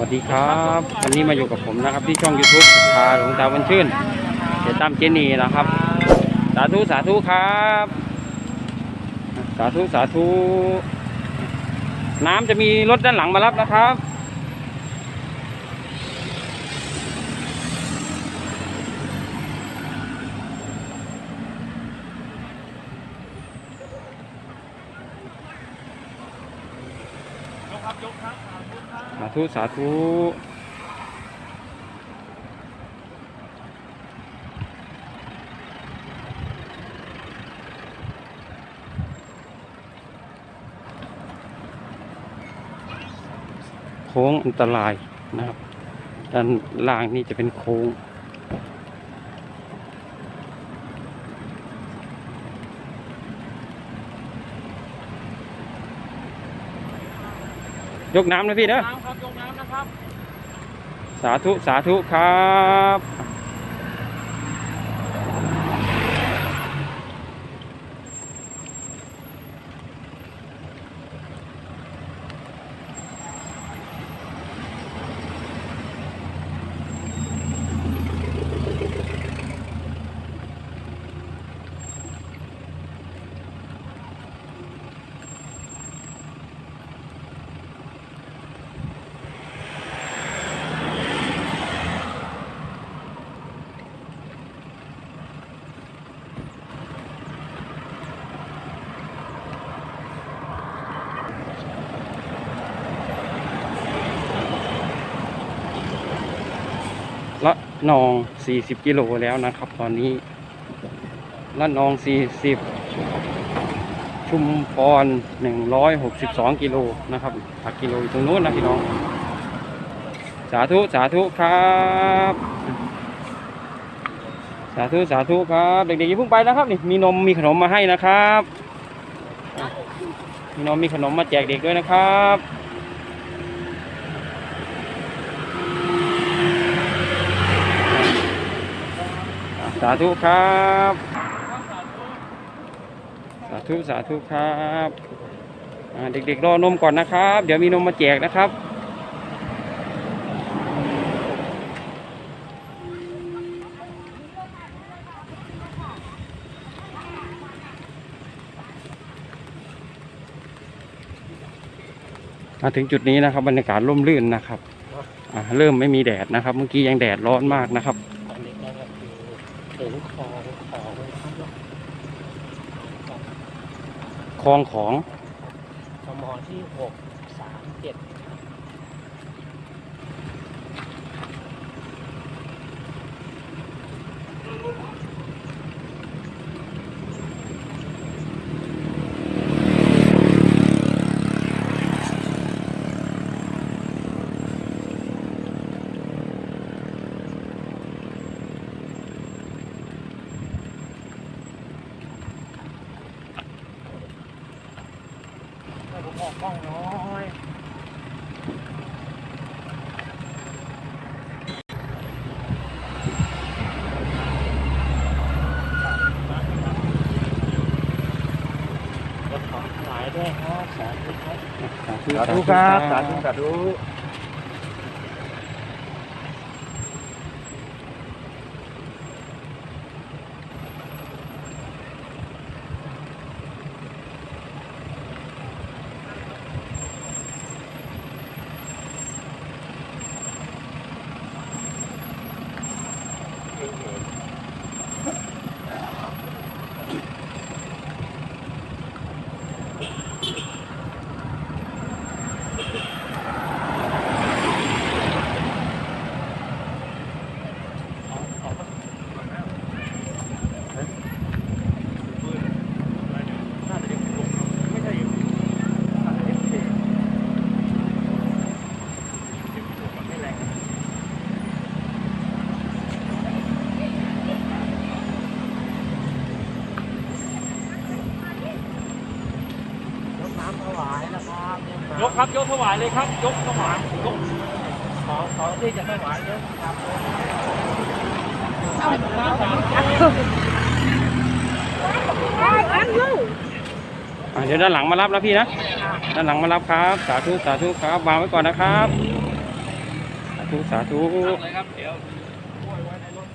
วัสดีครับวันนี้มาอยู่กับผมนะครับ ที่ช่อง YouTube พาหลวงตาวันชื่นเดี๋ยวตามเจนีนะครับ สาธุสาธุครับ สาธุสาธุ น้ำจะมีรถด้านหลังมารับนะครับ ธุสาธุโค้งอันตรายนะครับ ด้านล่างนี่จะเป็นโค้ง ยกน้ำนะพี่เด้อน้ำครับยกน้ำนะครับ สาธุสาธุครับ ละนอง 40 กิโลแล้วนะครับ ตอนนี้ละนอง 40 ชุมพร 162 กิโลนะครับหักกิโลอยู่ตรงนู้นนะพี่น้อง สาธุ สาธุครับ สาธุ สาธุครับ เด็กๆอย่าเพิ่งไปนะครับนี่มีนมมีขนมมาให้นะครับ มีนมมีขนมมาแจกเด็กด้วยนะครับ สาธุครับ สาธุสาธุครับเด็กๆรอนมก่อนนะครับ เดี๋ยวมีนมมาแจกนะครับมาถึงจุดนี้นะครับบรรยากาศร่มรื่นนะครับเริ่มไม่มีแดดนะครับ เมื่อกี้ยังแดดร้อนมากนะครับ คืองคอของครับคลองของสมอที่หกสามเจ็ด ออกกล้องน้อยรถของหลายด้วยครับสาธุครับสาธุสาธุครับสาธุสาธุ ยกน้ำถวายนะครับ ยก ครับ ยกถวายเลยครับ ยกถวายยกขอขอที่จะถวายเยอะครับสามแก้วอ่าเดี๋ยวด้านหลังมารับแล้วพี่นะ ด้านหลังมารับครับ สาธุสาธุครับวางไว้ก่อนนะครับ สาธุสาธุลยครับเดี๋ยวกล้วยไว้ในรถ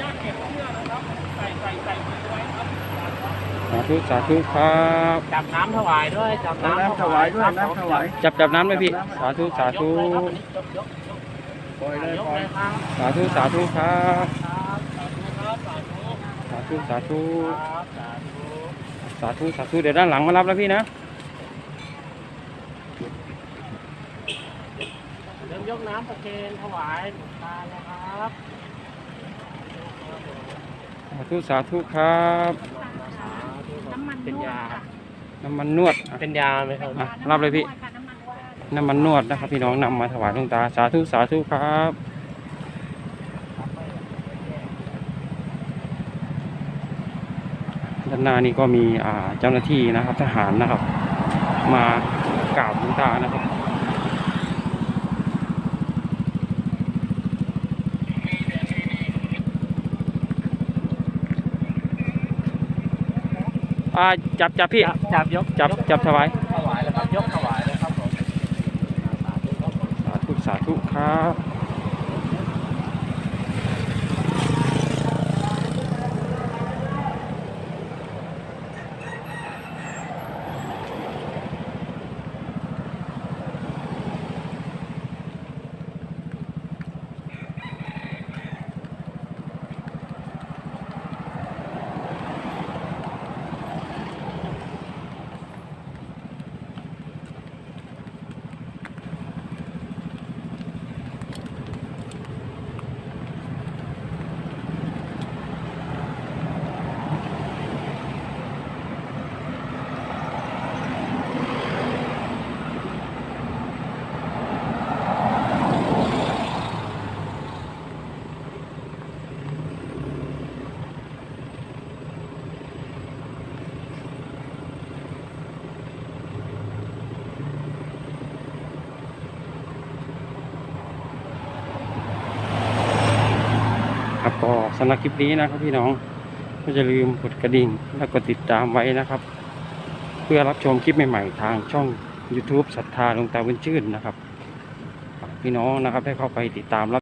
ญาตเก็บเสื้อนะครับ ใส่ใส่ใส่มือไว้ครับสาธุสาธุครับจับน้ำถวายด้วยจับน้ำน้ำถวายด้วยน้ำถวายจับจับน้ำด้วยพี่สาธุสาธุยกเลยครับยกปล่อยเลยยกปล่อยเลยครับสาธุสาธุครับครับสาธุครับสาธุสาธุสาธุครับสาธุสาธุสาธุเดี๋ยวด้านหลังมารับแล้วพี่นะเริ่มยกน้ำประเคนถวายหลวงตาแล้วครับ สาธุสาธุครับ น้ำมันเป็นยา น้ำมันนวดอะเป็นยาไหมครับ อะรับเลยพี่ น้ำมันนวดนะครับ พี่น้องนำมาถวายหลวงตาสาธุสาธุครับด้านหน้านี่ก็มีอ่าเจ้าหน้าที่นะครับ ทหารนะครับ มากราบหลวงตานะครับ อ่าจับจับพี่ จับจับยกจับยกจับถวายถวายแล้วครับยกถวายแล้วครับผมสาธุครับผมสาธุสาธุครับ ครับก็สำหรับคลิปนี้นะครับพี่น้องก็จะลืมกดกระดิ่งและกดติดตามไว้นะครับ เพื่อรับชมคลิปใหม่ๆ ทางช่อง YouTube ศรัทธาหลวงตาบุญชื่นนะครับพี่น้องนะครับให้เข้าไปติดตามรับ